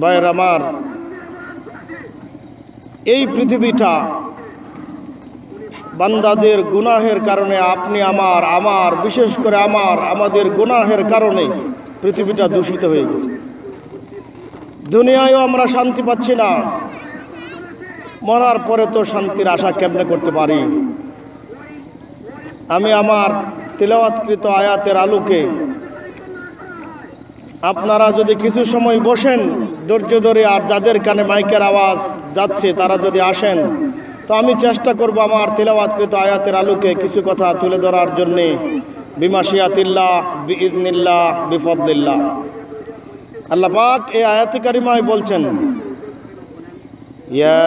ভাইয়ের আমার এই পৃথিবীটা বান্দাদের গুনাহের কারণে আপনি আমার আমার, বিশেষ করে আমার, আমাদের গুনাহের কারণে পৃথিবীটা দূষিত হয়ে গেছে। দুনিয়ায়ও আমরা শান্তি পাচ্ছি না। মরার পরে তো শান্তির আশা কেমনে করতে পারি? আমি আমার তিলাওয়াতকৃত আয়াতের আলোকে আপনারা যদি কিছু সময় বসেন ধৈর্য ধরে আর যাদের কানে মাইকের আওয়াজ যাচ্ছে, তারা যদি আসেন, তো আমি চেষ্টা করব আমার তেলাবাদকৃত আয়াতের আলোকে কিছু কথা তুলে ধরার জন্যে। বিমাশিয়াতিল্লাহ বিদনিল্লাহ বিফবদিল্লাহ আল্লাহ পাক এই আয়াতিকারিমায় বলছেন, ইয়া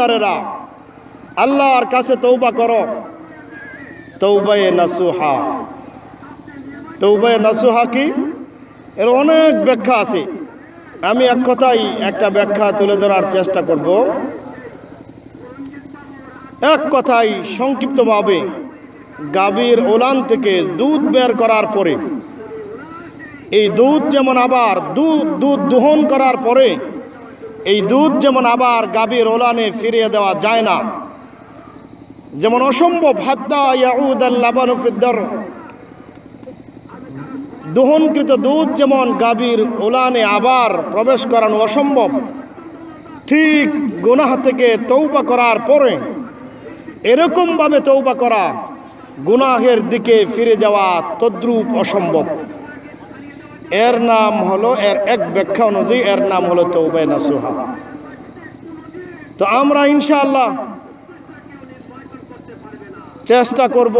ইমানদারেরা আল্লাহর কাছে তৌবা করো। তৌবায়ে নাসুহা। তৌবায়ে নাসুহা কি? এর অনেক ব্যাখ্যা আছে। আমি এক কথাই একটা ব্যাখ্যা তুলে ধরার চেষ্টা করব। এক কথাই সংক্ষিপ্তভাবে গাভীর ওলান থেকে দুধ বের করার পরে, এই দুধ যেমন আবার দুধ দুধ দোহন করার পরে এই দুধ যেমন আবার গাভীর ওলানে ফিরিয়ে দেওয়া যায় না, যেমন অসম্ভব হাদ্দা ইয়াউদ দোহনকৃত দুধ যেমন গাভীর ওলানে আবার প্রবেশ করানো অসম্ভব, ঠিক গুনাহ থেকে তৌবা করার পরে এরকমভাবে তৌবা করা গুনাহের দিকে ফিরে যাওয়া তদ্রূপ অসম্ভব। এর নাম হলো, এর এক ব্যাখ্যা অনুযায়ী এর নাম হলো তৌবায় নাসুহা। তো আমরা ইনশাআল্লাহ চেষ্টা করব,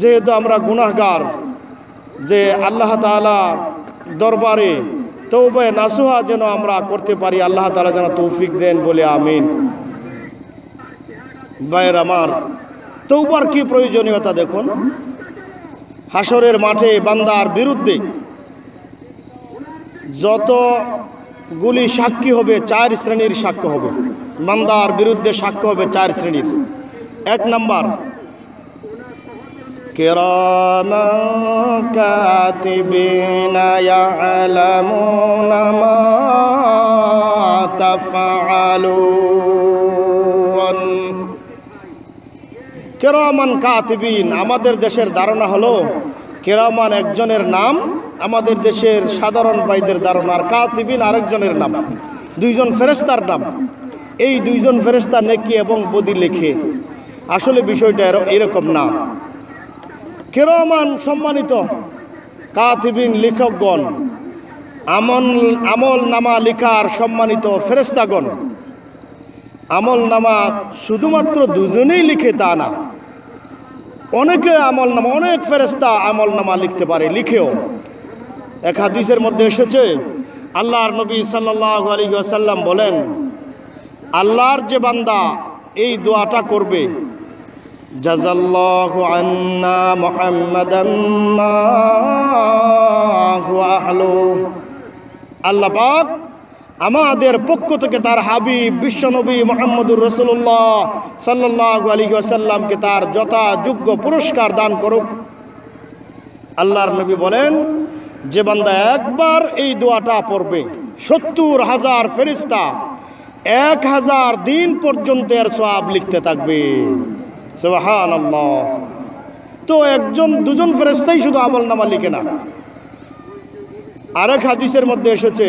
যেহেতু আমরা গুনাহগার, যে আল্লাহ তালা দরবারে তৌবায় নাসুহা যেন আমরা করতে পারি, আল্লাহ তালা যেন তৌফিক দেন বলে আমিন। ভাইয়ের আমার তৌবার কি প্রয়োজনীয়তা দেখুন? হাসরের মাঠে বান্দার বিরুদ্ধে যতগুলি সাক্ষী হবে চার শ্রেণীর সাক্ষ্য হবে বান্দার বিরুদ্ধে সাক্ষ্য হবে চার শ্রেণীর এক নাম্বার كراما كاتبين يعلمون ما تفعلون কেরামান কাতিবিন আমাদের দেশের ধারণা হলো কেরামান একজনের নাম, আমাদের দেশের সাধারণ বাইদের ধারণা, আর কাতিবিন আরেকজনের নাম, দুইজন ফেরেস্তার নাম। এই দুইজন ফেরেস্তা নেকি এবং বদি লেখে। আসলে বিষয়টা এরকম না। কেরমান সম্মানিত কাতিবিন লেখকগণ, আমল আমল নামা লিখার সম্মানিত ফেরেস্তাগণ আমল নামা শুধুমাত্র দুজনেই লিখে তা না। অনেকে আমল নামা, অনেক ফেরেস্তা আমল নামা লিখতে পারে, লিখেও। এক হাদিসের মধ্যে এসেছে, আল্লাহর নবী সাল্লাহ আলী আসাল্লাম বলেন, আল্লাহর যে বান্দা এই দোয়াটা করবে জাজাল্লাহু আল্লাহ আমাদের পক্ষ থেকে তার হাবিব বিশ্বনবী মোহাম্মদুর রসুল্লাহ সাল্লাহ আলী আসাল্লামকে তার যথাযোগ্য পুরস্কার দান করুক। আল্লাহর নবী বলেন, যে বান্দা একবার এই দোয়াটা পড়বে, সত্তর হাজার ফেরিস্তা এক হাজার দিন পর্যন্ত এর সব লিখতে থাকবে। তো একজন, দুজন ফেরেস্তাই শুধু আমল নামা লিখে না। আরেক হাদিসের মধ্যে এসেছে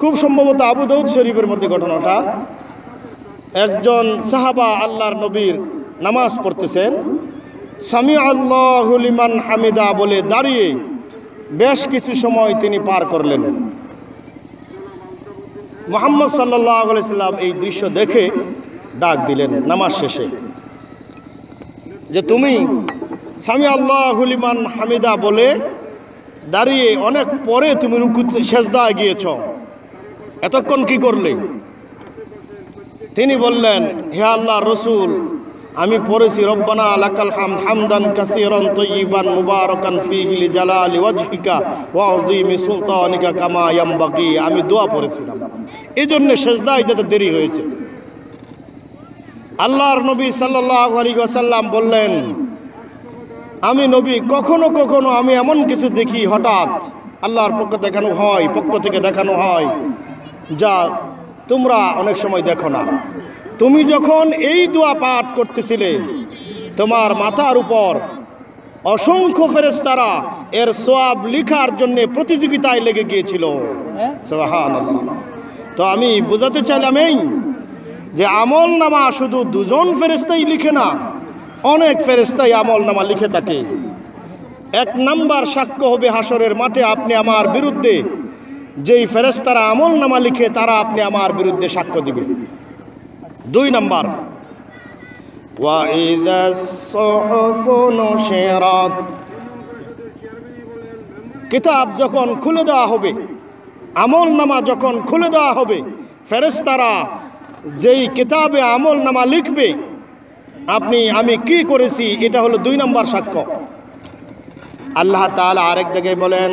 খুব সম্ভবত আবু দৌদ শরীফের মধ্যে ঘটনাটা। একজন সাহাবা আল্লাহর নবীর নামাজ পড়তেছেন। সামি আল্লাহলিমান হামিদা বলে দাঁড়িয়ে বেশ কিছু সময় তিনি পার করলেন। মোহাম্মদ সাল্লাম এই দৃশ্য দেখে ডাক দিলেন নামাজ শেষে। যে তুমি স্বামী আল্লাহলিমান হামিদা বলে দাঁড়িয়ে অনেক পরে তুমি রুকু সেজদা গিয়েছ। এতক্ষণ কি করলে? তিনি বললেন, হে আল্লাহ রসুল, আমি পড়েছি, রব্বানা লাকাল হাম হামদান কাসীরান তয়্যিবান মুবারাকান ফীহি লিজালালি ওয়াজহিকা ওয়া আযীমি সুলতানিকা কামা ইয়ামবাগি। আমি দোয়া পড়েছিলাম। এই জন্য সেজদায় যেতে দেরি হয়েছে। আল্লাহর নবী সাল্লাল্লাহু আলাইহি ওয়াসাল্লাম বললেন, আমি নবী, কখনো কখনো আমি এমন কিছু দেখি হঠাৎ আল্লাহর পক্ষ দেখানো হয়, পক্ষ থেকে দেখানো হয় যা তোমরা অনেক সময় দেখো না। তুমি যখন এই দোয়া পাঠ করতেছিলে তোমার মাথার উপর অসংখ্য ফেরেস্তারা এর সোয়াব লিখার জন্য প্রতিযোগিতায় লেগে গিয়েছিল। সুবহানাল্লাহ। তো আমি বোঝাতে চাইলাম এই যে আমল নামা শুধু দুজন ফেরেস্তাই লিখে না অনেক ফেরেস্তাই আমল নামা লিখে থাকে। এক নাম্বার সাক্ষ্য হবে হাসরের মাঠে আপনি আমার বিরুদ্ধে যেই ফেরেস্তারা আমল নামা লিখে তারা আপনি আমার বিরুদ্ধে সাক্ষ্য দিবে দুই নম্বর কিতাব যখন খুলে দেওয়া হবে আমল নামা যখন খুলে দেওয়া হবে ফেরেস্তারা যেই কিতাবে আমল নামা লিখবে, আপনি, আমি কি করেছি, এটা হলো দুই নম্বর সাক্ষ্য। আল্লাহ তালা আরেক জায়গায় বলেন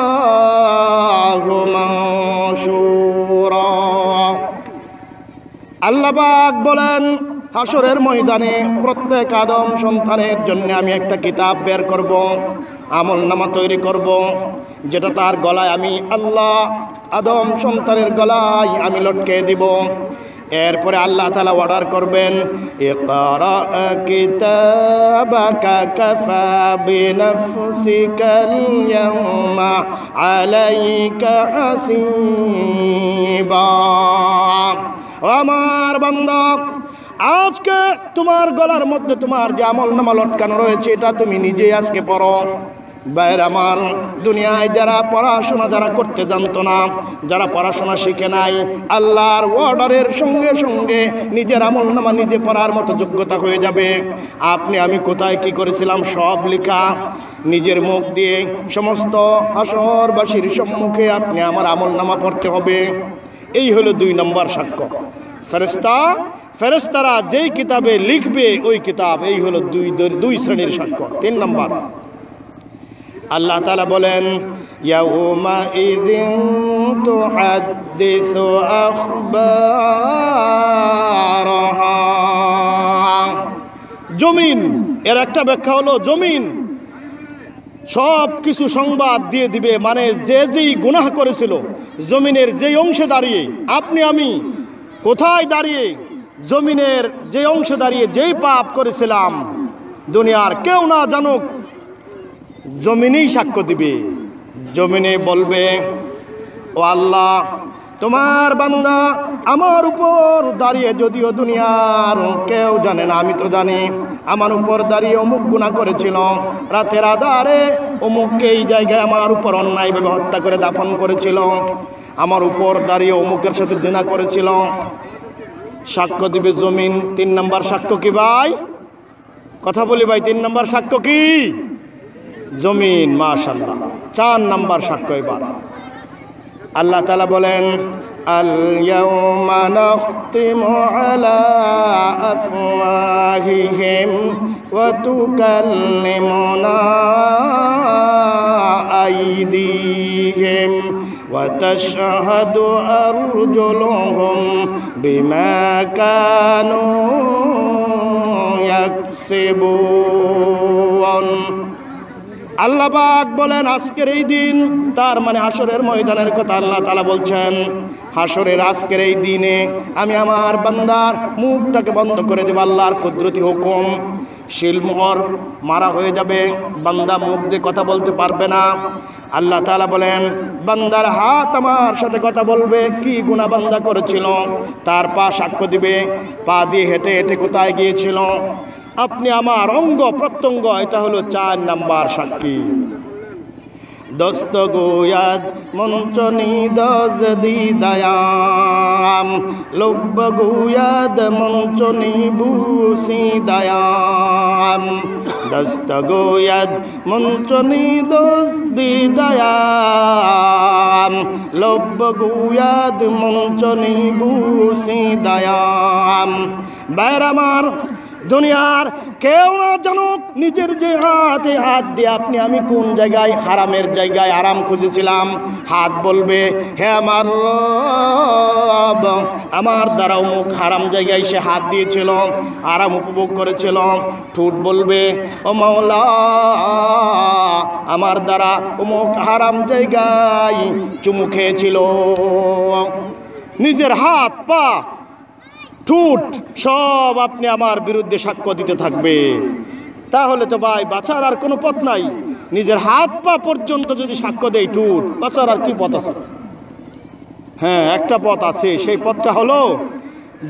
আল্লাহবাক বলেন হাসরের ময়দানে প্রত্যেক আদম সন্তানের জন্য আমি একটা কিতাব বের করব, আমল নামা তৈরি করব, যেটা তার গলায় আমি আল্লাহ আদম সন্তানের গলায় আমি লটকে দিব। এরপরে আল্লাহ তালা অর্ডার করবেন আলাইকা হাসিবা। আমার বান্দা, আজকে তোমার গলার মধ্যে তোমার যে আমল নামা লটকানো রয়েছে, এটা তুমি নিজেই আজকে পড়ো। বাইরে আমার, দুনিয়ায় যারা পড়াশোনা যারা করতে জানতো না, যারা পড়াশোনা শিখে নাই, আল্লাহর অর্ডারের সঙ্গে সঙ্গে নিজের আমল নামা নিজে পড়ার মতো যোগ্যতা হয়ে যাবে। আপনি, আমি কোথায় কি করেছিলাম, সব লেখা নিজের মুখ দিয়ে, সমস্ত আসরবাসীর সম্মুখে আপনি আমার আমল নামা পড়তে হবে। এই হলো দুই নম্বর সাক্ষ্য। ফেরেস্তা ফেরেস্তারা যেই কিতাবে লিখবে ওই কিতাব, এই হলো দুই দুই শ্রেণির সাক্ষ্য, তিন নম্বর। আল্লাহ তালা বলেন জমিন, এর একটা ব্যাখ্যা হলো জমিন। সব কিছু সংবাদ দিয়ে দিবে মানে যে যেই গুনাহ করেছিল, জমিনের যেই অংশে দাঁড়িয়ে, আপনি, আমি কোথায় দাঁড়িয়ে জমিনের যে অংশে দাঁড়িয়ে যেই পাপ করেছিলাম, দুনিয়ার কেউ না জানুক, জমিনেই সাক্ষ্য দিবে। জমিনে বলবে, ও আল্লাহ তোমার বান্দা আমার উপর দাঁড়িয়ে যদিও দুনিয়ার কেউ জানে না, আমি তো জানি। আমার উপর দাঁড়িয়ে অমুক গুণা করেছিল, রাতের আধারে অমুককে এই জায়গায় আমার উপর অন্যায়ভাবে হত্যা করে দাফন করেছিল। আমার উপর দাঁড়িয়ে অমুকের সাথে জেনা করেছিল। সাক্ষ্য দিবে জমিন, তিন নম্বর সাক্ষ্য কি ভাই? কথা বলি ভাই, তিন নম্বর সাক্ষ্য কি? জমিন মাশাল্লাহ চার নাম্বার সাক্ষ্য এবার। আল্লাহ তালা বলেন اليوم نختم على أفواههم وتكلمنا أيديهم وتشهد أرجلهم بما كانوا يكسبون আল্লাহ বলেন, আজকের এই দিন তার মানে হাসরের ময়দানের কথা আল্লাহ তালা বলছেন। হাসরের আজকের এই দিনে আমি আমার বান্দার মুখটাকে বন্ধ করে দেব, আল্লাহর কুদরতি হুকুম। শিলমোহর মারা হয়ে যাবে, বান্দা মুখ দিয়ে কথা বলতে পারবে না। আল্লাহ তালা বলেন, বান্দার হাত আমার সাথে কথা বলবে, কি গুণা বান্দা করেছিল? তার পা সাক্ষ্য দিবে, পা দিয়ে হেঁটে হেঁটে কোথায় গিয়েছিল? আপনি আমার অঙ্গ প্রত্যঙ্গ, এটা হলো চার নাম্বার সাক্ষী। দস্ত গোয়াদ মঞ্চনি দজ দি দয়াম লব্য গোয়াদ মঞ্চনি বুসি দয়াম। দস্ত গোয়াদ মঞ্চনি দি দয়াম লব্য গোয়াদ মঞ্চনি বুসি দয়াম। বাইর আমার দুনিয়ার কেউ না জানুক নিজের যে হাতে হাত দিয়ে আপনি, আমি কোন জায়গায় হারামের জায়গায় আরাম খুঁজেছিলাম? হাত বলবে, হে আমার আমার দ্বারা অমুক হারাম জায়গায় সে হাত দিয়েছিল, আরাম উপভোগ করেছিল। ঠুট বলবে, ও মাওলা, আমার দ্বারা অমুক হারাম জায়গায় চুমু খেয়েছিল। নিজের হাত, পা ঠুট সব আপনি আমার বিরুদ্ধে সাক্ষ্য দিতে থাকবে। তাহলে তো ভাই, বাঁচার আর কোনো পথ নাই। নিজের হাত পা পর্যন্ত যদি সাক্ষ্য দেয় টুট বাঁচার আর কি পথ আছে? হ্যাঁ একটা পথ আছে। সেই পথটা হলো,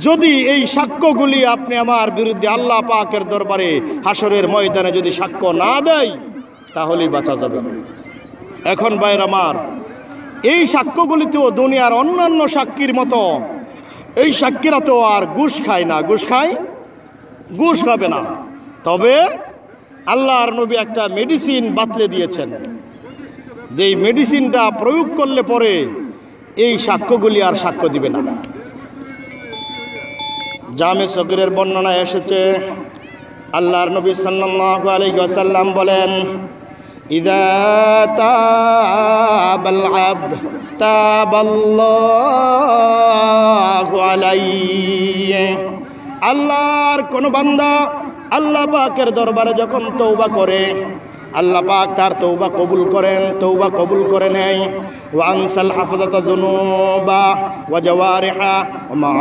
যদি এই সাক্ষ্যগুলি আপনি আমার বিরুদ্ধে আল্লাহ পাকের দরবারে হাসরের ময়দানে যদি সাক্ষ্য না দেয় তাহলেই বাঁচা যাবে। এখন ভাইয়ের আমার, এই সাক্ষ্যগুলিতেও দুনিয়ার অন্যান্য সাক্ষীর মতো এই সাক্ষীরা তো আর ঘুষ খায় না, ঘুষ খায়? ঘুষ খাবে না। তবে আল্লাহর নবী একটা মেডিসিন বাতলে দিয়েছেন। যেই মেডিসিনটা প্রয়োগ করলে পরে এই সাক্ষ্যগুলি আর সাক্ষ্য দিবে না। জামে সগরের বর্ণনা এসেছে, আল্লাহর নবী সাল্লাল্লাহু আলাইহি বলেন, ইদা আলাইহি। আল্লাহর কোন বান্দা আল্লাহ পাকের দরবারে যখন তৌবা করে, আল্লাহ পাক তার তৌবা কবুল করেন তৌবা কবুল করে নেয়। ওয়ানসাল হাফাজাতা জুনুবা ওয়া জাওয়ারিহা ওয়া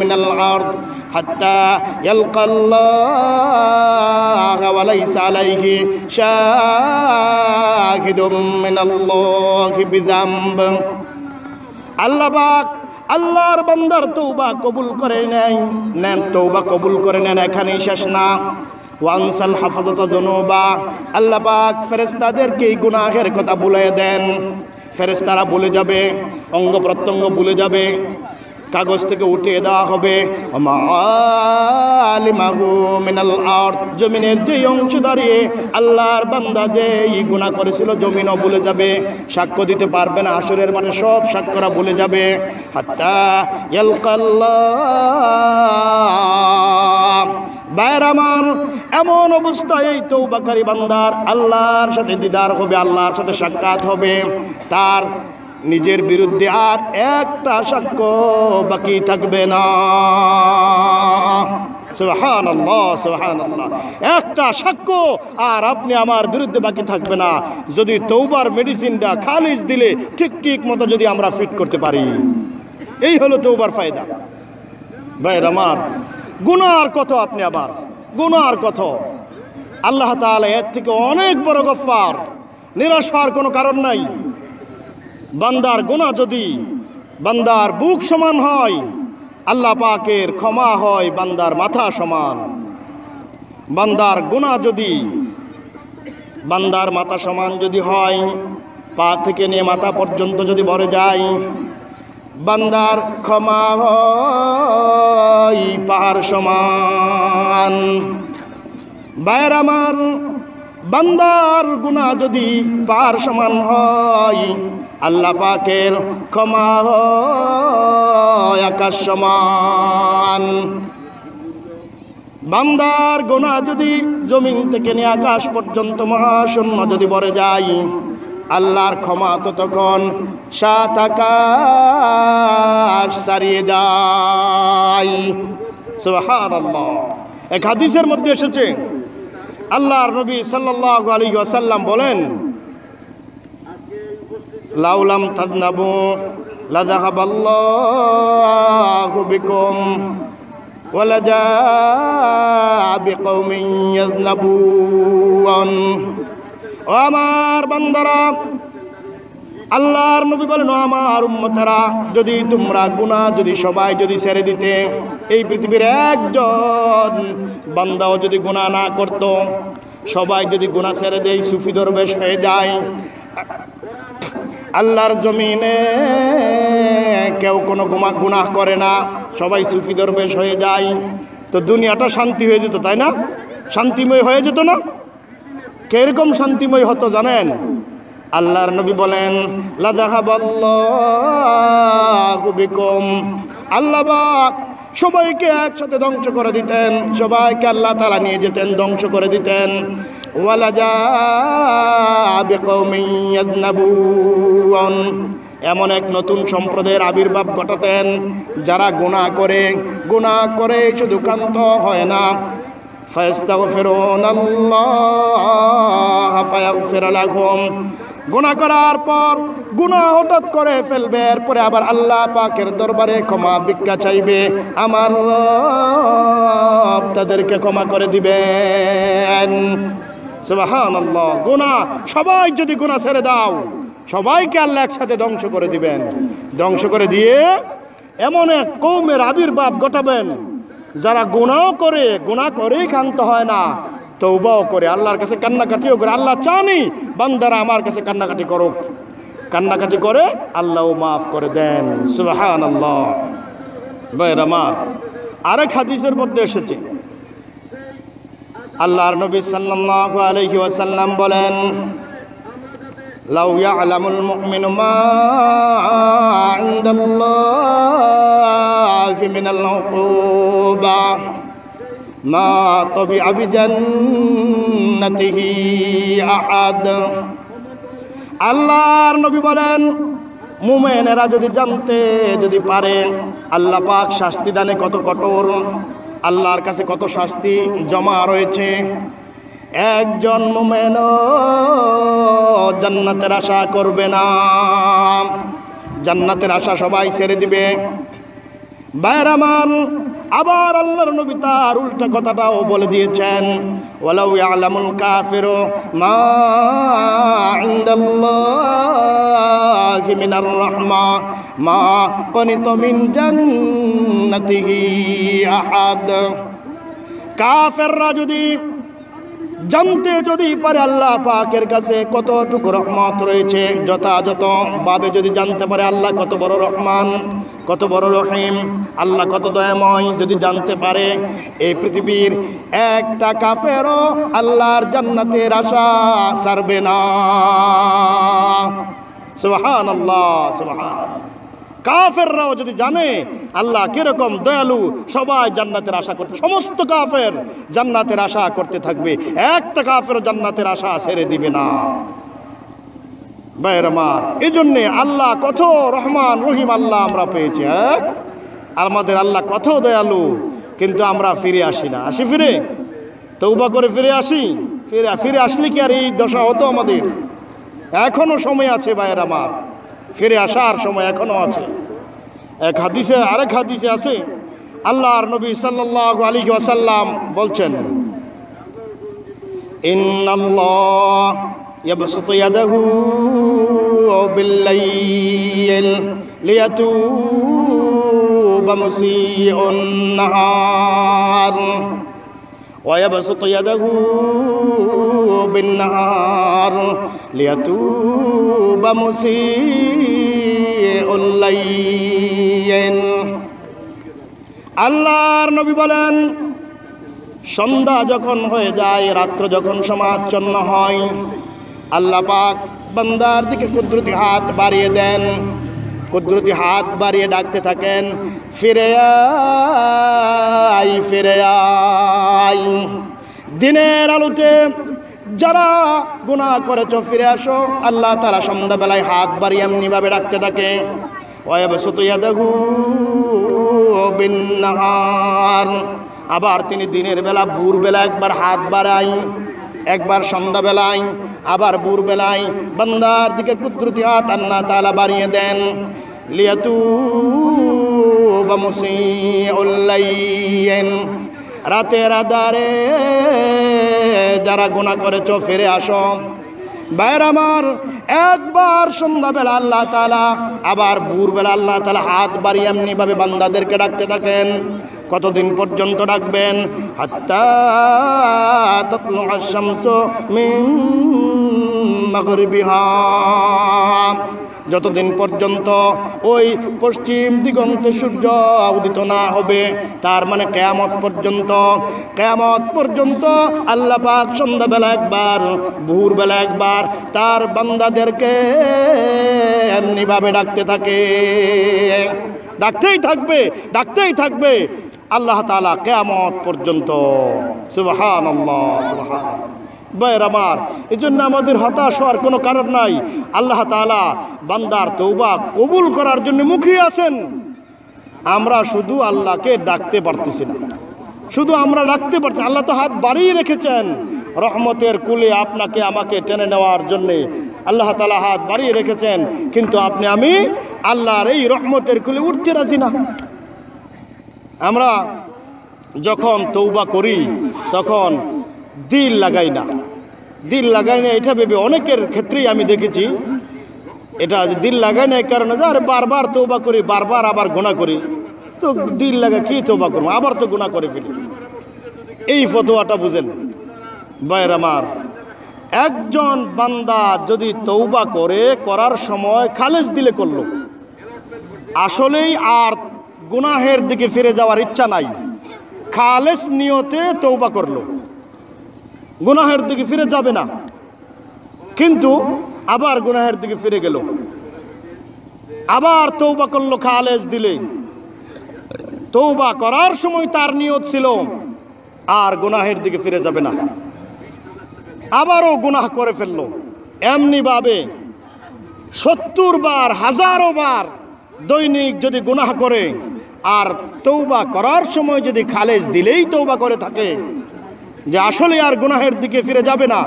মিনাল আরদ। হাত্তা ইয়ালকাল্লাহ ওয়া লাইসা আলাইহি শাহিদুম মিনাল্লাহি বিযামব। আল্লাহ পাক আল্লাহর বান্দার তৌবা কবুল করে নেয়, নেন তৌবা কবুল করে নেন, এখানেই শেষ না। ওয়ানসাল হাফাজত জনুবা আল্লাহ পাক ফেরেস্তাদেরকে এই গুনাহের কথা বলে দেন। ফেরেস্তারা বলে যাবে, অঙ্গ প্রত্যঙ্গ বলে যাবে। কাগজ থেকে উঠিয়ে দেওয়া হবে। জমিনের যে অংশ দাঁড়িয়ে আল্লাহর বান্দা যে এই গুণা করেছিল জমিনও বলে যাবে। সাক্ষ্য দিতে পারবে না আসরের মানে সব সাক্ষ্যরা বলে যাবে। হাত্তা এমন অবস্থায় এই তৌবাকারী বান্দার আল্লাহর সাথে দিদার হবে, আল্লাহর সাথে সাক্ষাৎ হবে। তার নিজের বিরুদ্ধে আর একটা সাক্ষ্য বাকি থাকবে না। একটা সাক্ষ্য আর আপনি আমার বিরুদ্ধে বাকি থাকবে না। যদি তৌবার মেডিসিনটা খালিজ দিলে ঠিক ঠিক মতো যদি আমরা ফিট করতে পারি। এই হলো তৌবার ফায়দা। ভাইয়ের আমার, গুনার কত আপনি আবার? গুনার কত? আল্লাহ তাআলা এর থেকে অনেক বড় গফার নিরাশ হওয়ার কোনো কারণ নাই। বান্দার গোনা যদি বান্দার বুক সমান হয়, আল্লাহ পাকের ক্ষমা হয় বান্দার মাথা সমান। বান্দার গোনা যদি বান্দার মাথা সমান যদি হয়, পা থেকে নিয়ে মাথা পর্যন্ত যদি ভরে যায়, বান্দার ক্ষমা হয় পাহাড় সমান। বাইর আমার বান্দার গুণা যদি পার সমান হয়, আল্লাহ পাকের ক্ষমা আকাশ সমান। বান্দার গোনা যদি জমিন থেকে নিয়ে আকাশ পর্যন্ত মহাশূন্য যদি বরে যায়, আল্লাহর ক্ষমা তো তখন সাত আকাশ সারিয়ে যায়। এক হাদিসের মধ্যে এসেছে আল্লাহর নবী সাল্লাল্লাহু আলাইহি ওয়াসাল্লাম বলেন, লাউলাম তাদনাবু লাযাহাবাল্লাহু বিকুম ওয়ালাজা বিকৌমিন ইয়াযনাবুন ও আমার বান্দারা আল্লাহর নবী বলেন, "ও আমার উম্মতারা, যদি তোমরা গুনাহ যদি সবাই যদি ছেড়ে দিতে, এই পৃথিবীর একজন বান্দাও যদি গুনাহ না করত, সবাই যদি গুণা ছেড়ে দেয়, সুফি দরবেশ হয়ে যায়, আল্লাহর জমিনে কেউ কোনো গুমা, গুনাহ করে না, সবাই সুফি দরবেশ হয়ে যায়, তো দুনিয়াটা শান্তি হয়ে যেত, তাই না? শান্তিময় হয়ে যেত না? কীরকম শান্তিময় হতো জানেন? আল্লাহর নবী বলেন আল্লাহ সবাইকে একসাথে ধ্বংস করে দিতেন, সবাইকে আল্লাহ তালা নিয়ে যেতেন, ধ্বংস করে দিতেন। এমন এক নতুন সম্প্রদায়ের আবির্ভাব ঘটাতেন, যারা গুণা করে গুণা করে শুধু কান্ত হয় না। ফায়াস্তাগফিরুন আল্লাহ ফায়াগফির লাহুম। গুনাহ করার পর গুনাহ হঠাৎ করে ফেলবে। এরপরে আবার আল্লাহ পাকের দরবারে ক্ষমা ভিক্ষা চাইবে। আমার তাদেরকে ক্ষমা করে দিবেন। সুবাহান আল্লাহ গুনাহ, সবাই যদি গুনাহ ছেড়ে দাও, সবাইকে আল্লাহ একসাথে ধ্বংস করে দিবেন। ধ্বংস করে দিয়ে এমন এক কৌমের আবির্ভাব ঘটাবেন, যারা গুণাও করে গুণা করেই ক্ষান্ত হয় না। তৌবাও করে, আল্লাহর কাছে কান্নাকাটিও করে, আল্লাহ চানি, বান্দারা আমার কাছে কান্নাকাটি করুক। কান্নাকাটি করে আল্লাহও মাফ করে দেন সুবাহান আল্লাহ আমার, আরেক হাদিসের মধ্যে এসেছে। আল্লাহর নবী সাল্লাল্লাহু আলাইহি ওয়াসাল্লাম বলেন, লাউ ইয়ালামুল মুমিনু মা ইনদাল্লাহি মা তবিআ বিজান্নাতিহি আহাদ। আল্লাহর নবী বলেন, মুমেনেরা যদি জানতে, যদি পারে, আল্লাহ পাক শাস্তি দানে কত কঠোর, আল্লাহর কাছে কত শাস্তি জমা রয়েছে। একজন মোমেন জান্নাতের আশা করবে না। জান্নাতের আশা সবাই ছেড়ে দিবে। বাইর আমার, আবার আল্লাহর নবী তার উল্টা কথাটাও বলে দিয়েছেন, ওয়ালাউ ইয়ালামুল কাফিরু মা ইনদাল্লাহি মিনার রাহমা, মা কানিত মিন জান্নাতিহি আহাদ। কাফেররা যদি জানতে যদি পারে আল্লাহ পাকের কাছে কতটুকু রহমত রয়েছে যথাযথ ভাবে যদি জানতে পারে আল্লাহ কত বড় রহমান কত বড় রহিম, আল্লাহ কত দয়াময় যদি জানতে পারে, এই পৃথিবীর একটা কাফেরও আল্লাহর জান্নাতের আশা সারবে না। সুবহান আল্লাহ সুবহান কাফেররাও যদি জানে আল্লাহ কীরকম দয়ালু, সবাই জান্নাতের আশা করতে, সমস্ত কাফের জান্নাতের আশা করতে থাকবে। একটা কাফের জান্নাতের আশা ছেড়ে দিবে না। বাইর আমার এই জন্যে আল্লাহ কত রহমান, রহিম আল্লাহ আমরা পেয়েছি হ্যাঁ? আমাদের আল্লাহ কত দয়ালু, কিন্তু আমরা ফিরে আসি না। আসি ফিরে? তৌবা করে ফিরে আসি? ফিরে ফিরে আসলে কি আর এই দশা হতো আমাদের? এখনও সময় আছে বাইর আমার, ফিরে আসার সময় এখনও আছে। এক হাদিসে, আরেক হাদিসে আছে, আল্লাহর নবী সাল্লাল্লাহু আলাইহি ওয়াসাল্লাম বলছেন, ইন্নাল্লাহ ইয়াবসুতু ইয়াদাহু বিল্লাইল লিয়াতুবা মুসিউন নাহার ويبسط يده بالنهار ليتوب مسيء الليل আল্লাহর নবী বলেন সন্ধ্যা যখন হয়ে যায় রাত্র যখন সমাচ্ছন্ন হয় আল্লাহ পাক বান্দার দিকে কুদরতি হাত বাড়িয়ে দেন। কুদরতি হাত বাড়িয়ে ডাকতে থাকেন, ফিরে আই ফিরে আই দিনের আলোতে যারা গুণা করেছ, ফিরে আসো। আল্লাহ তারা সন্ধ্যাবেলায় হাত বাড়িয়ে এমনিভাবে ডাকতে থাকে আবার তিনি দিনের বেলা, ভোরবেলা একবার হাত বাড়াই একবার সন্ধ্যাবেলায়, আবার ভোরবেলায় বান্দার দিকে কুদরতি হাত আল্লাহ তালা বাড়িয়ে দেন। লিয়াতু বামুসিউল্লাইন রাতের আদারে যারা গুণা করেছ, ফিরে আসো। বাইর আমার, একবার সন্ধ্যাবেলা আল্লাহ তালা আবার ভোরবেলা আল্লাহ তালা হাত বাড়িয়ে এমনিভাবে বান্দাদেরকে ডাকতে থাকেন। কতদিন পর্যন্ত ডাকবেন মিন যতদিন পর্যন্ত ওই পশ্চিম দিগন্তে সূর্য উদিত না হবে, তার মানে কেয়ামত পর্যন্ত কেয়ামত পর্যন্ত আল্লাহ পাক সন্ধ্যাবেলা একবার, ভোরবেলা একবার তার বান্দাদেরকে এমনিভাবে ডাকতে থাকে। ডাকতেই থাকবে ডাকতেই থাকবে। আল্লাহ তালা কেয়ামত পর্যন্ত। আমার এই জন্য আমাদের হতাশ হওয়ার কোনো কারণ নাই। আল্লাহ তালা বান্দার তৌবা কবুল করার জন্য মুখিয়ে আছেন। আমরা শুধু আল্লাহকে ডাকতে পারতেছি না। শুধু আমরা ডাকতে পারছি আল্লাহ তো হাত বাড়িয়ে রেখেছেন। রহমতের কুলে আপনাকে, আমাকে টেনে নেওয়ার জন্যে আল্লাহ তালা হাত বাড়িয়ে রেখেছেন। কিন্তু আপনি, আমি আল্লাহর এই রহমতের কুলে উঠতে রাজি না। আমরা যখন তৌবা করি, তখন দিল লাগাই না। দিল লাগাই না, এটা ভেবে অনেকের ক্ষেত্রেই আমি দেখেছি। এটা দিল লাগাই না, এই কারণে যে আরে বারবার তৌবা করি, বারবার আবার গোনা করি। তো দিল লাগা কি তৌবা করব? আবার তো গোনা করে ফেলি। এই ফতোয়াটা বুঝেন। বাইর আমার, একজন বান্দা যদি তৌবা করে, করার সময় খালেজ দিলে করল। আসলেই আর গুনাহের দিকে ফিরে যাওয়ার ইচ্ছা নাই। খালেস নিয়তে তৌবা করল। গুনাহের দিকে ফিরে যাবে না। কিন্তু আবার গুনাহের দিকে ফিরে গেল। আবার তৌবা করল খালেস দিলে। তৌবা করার সময় তার নিয়ত ছিল, আর গুনাহের দিকে ফিরে যাবে না। আবারও গুনাহ করে ফেলল। এমনিভাবে সত্তর বার, হাজারো বার দৈনিক যদি গুনাহ করে আর তৌবা করার সময় যদি খালেজ দিলেই তৌবা করে থাকে। যে আসলে আর গুনাহের দিকে ফিরে যাবে না,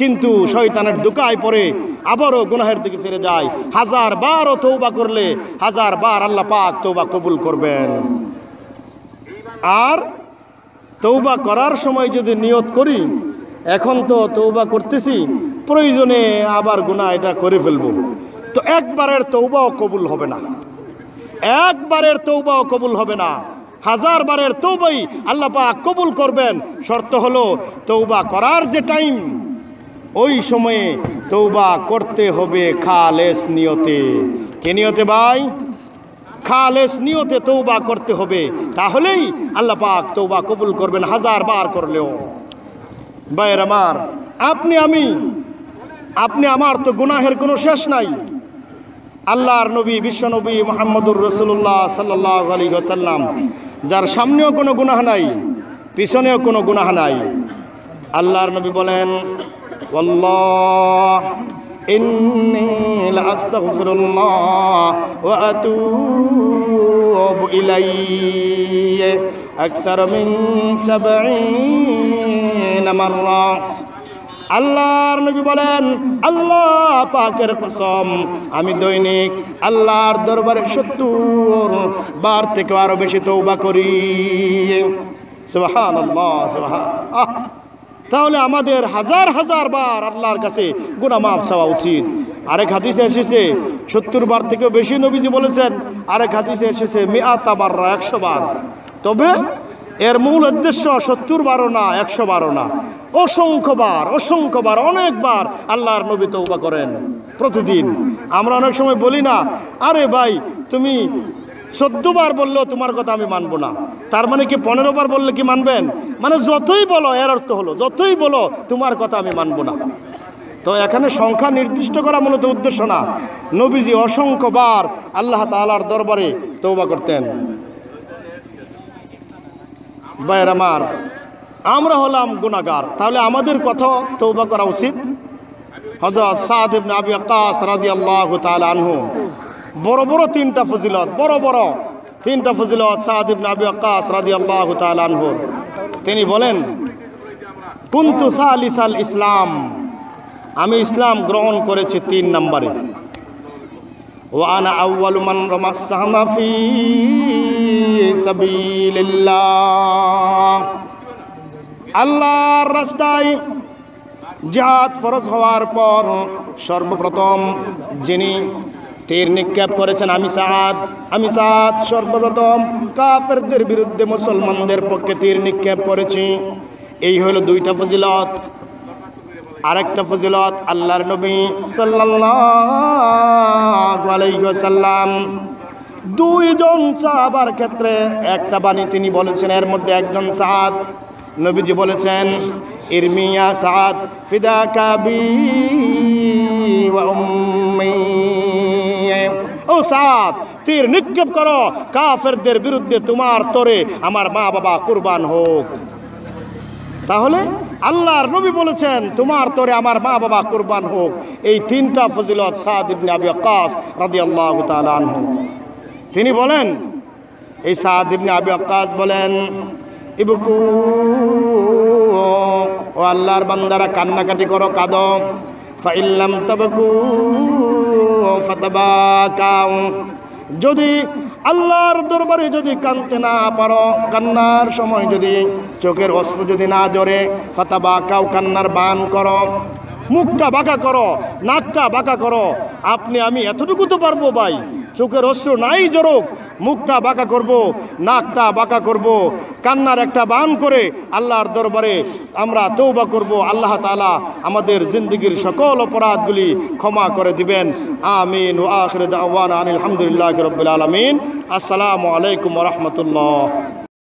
কিন্তু শয়তানের দুকায় পরে আবারও গুনাহের দিকে ফিরে যায়। হাজার বারও তৌবা করলে হাজার বার আল্লাহ পাক তৌবা কবুল করবেন। আর তৌবা করার সময় যদি নিয়ত করি, এখন তো তৌবা করতেছি, প্রয়োজনে আবার গুনাহ এটা করে ফেলব। তো একবারের তৌবাও কবুল হবে না। একবারের তৌবাও কবুল হবে না। হাজার বারের তৌবাই আল্লাহ পাক কবুল করবেন। শর্ত হলো তৌবা করার যে টাইম, ওই সময়ে তৌবা করতে হবে খালেস নিয়তে। কে নিয়তে ভাই? খালেস নিয়তে তৌবা করতে হবে। তাহলেই আল্লাহ পাক তৌবা কবুল করবেন হাজার বার করলেও। বাইর আমার, আপনি আমি, আপনি আমার তো গুনাহের কোনো শেষ নাই। আল্লাহর নবী বিশ্বনবী মোহাম্মদুর রসুল্লাহ সাল্লাহ আলী সাল্লাম যার সামনেও কোনো গুনাহ নাই, পিছনেও কোনো গুনাহ নাই। আল্লাহর নবী বলেন ইলাই আল্লাহর নবী বলেন, আল্লাহ পাকের কসম, আমি দৈনিক আল্লাহর দরবারে সত্তর বার থেকে আরও বেশি তৌবা করি। তাহলে আমাদের হাজার হাজার বার আল্লাহর কাছে গুণা মাফ চাওয়া উচিত। আরেক হাদিসে এসেছে, সত্তর বার থেকেও বেশি নবীজি বলেছেন, আরেক হাদিসে এসেছে মিয়াতা বাররা, একশো বার। তবে এর মূল উদ্দেশ্য সত্তর বারো না, একশো বারো না। অসংখ্যবার অসংখ্যবার, অনেকবার আল্লাহর নবী তৌবা করেন প্রতিদিন। আমরা অনেক সময় বলি না, আরে ভাই, তুমি চোদ্দবার বললেও তোমার কথা আমি মানবো না। তার মানে কি পনেরো বার বললে কি মানবেন? মানে যতই বলো, এর অর্থ হলো, যতই বলো, তোমার কথা আমি মানবো না। তো এখানে সংখ্যা নির্দিষ্ট করা মূলত উদ্দেশ্য না। নবীজি অসংখ্যবার আল্লাহ তালার দরবারে তৌবা করতেন। ভাইয়ের আমার হলাম গুণাগার। তাহলে আমাদের কথা তৌবা করা উচিত। হজরত সাদ ইবনে আবি আকাস রাদিয়াল্লাহু তাআলা আনহু। বড় বড় তিনটা ফজিলত, বড় বড় তিনটা ফজিলত সাদ ইবনে আবি আকাস রাদিয়াল্লাহু তাআলা আনহু তিনি বলেন, কুনতু সালিসাল ইসলাম? আমি ইসলাম গ্রহণ করেছি তিন নম্বরে। ওয়ানা রামা আল্লাহর রাস্তায় জিহাদ ফরজ হওয়ার পর সর্বপ্রথম যিনি তীর নিক্ষেপ করেছেন, আমি সাদ। আমি সাদ সর্বপ্রথম কাফেরদের বিরুদ্ধে মুসলমানদের পক্ষে তীর নিক্ষেপ করেছি। এই হলো দুইটা ফজিলত। আরেকটা ফজিলত আল্লাহর নবী ওয়াসাল্লাম। দুইজন সাহাবার ক্ষেত্রে একটা বাণী তিনি বলেছেন, এর মধ্যে একজন সাদ নবীজি বলেছেন, ইরমিয়া সাদ, ফিদা কাবি ও সাদ, তীর নিক্ষেপ করো, কাফেরদের বিরুদ্ধে তোমার তরে আমার মা বাবা কুরবান হোক। তাহলে আল্লাহর নবী বলেছেন, তোমার তরে আমার মা বাবা কুরবান হোক। এই তিনটা ফজিলত সাদ ইবনে আবি ওয়াক্কাস রাদিয়াল্লাহু তাআলা আনহু। তিনি বলেন, এই সাদ ইবনে আবি ওয়াক্কাস বলেন ইবকু। ও আল্লাহর বান্দারা কান্নাকাটি করো, কাঁদো। ফাইল্লাম তাবকু ফাতাবাকাউ যদি আল্লাহর দরবারে যদি কানতে না পারো, কান্নার সময় যদি চোখের অস্ত্র যদি না জরে ফাতাবা কাউ কান্নার বান করো। মুখটা বাঁকা করো, নাকটা বাঁকা করো। আপনি, আমি এতটুকু তো পারব ভাই, চোখের অস্ত্র নাই জরুক মুখটা বাঁকা করব, নাকটা বাঁকা করব, কান্নার একটা বান করে আল্লাহর দরবারে আমরা তৌবা করব। আল্লাহ তালা আমাদের জিন্দগির সকল অপরাধগুলি ক্ষমা করে দিবেন। আমিন। ও আখরে দাওয়ান আলহামদুলিল্লাহ রবিল আলমিন। আসসালামু আলাইকুম রহমতুল্লাহ।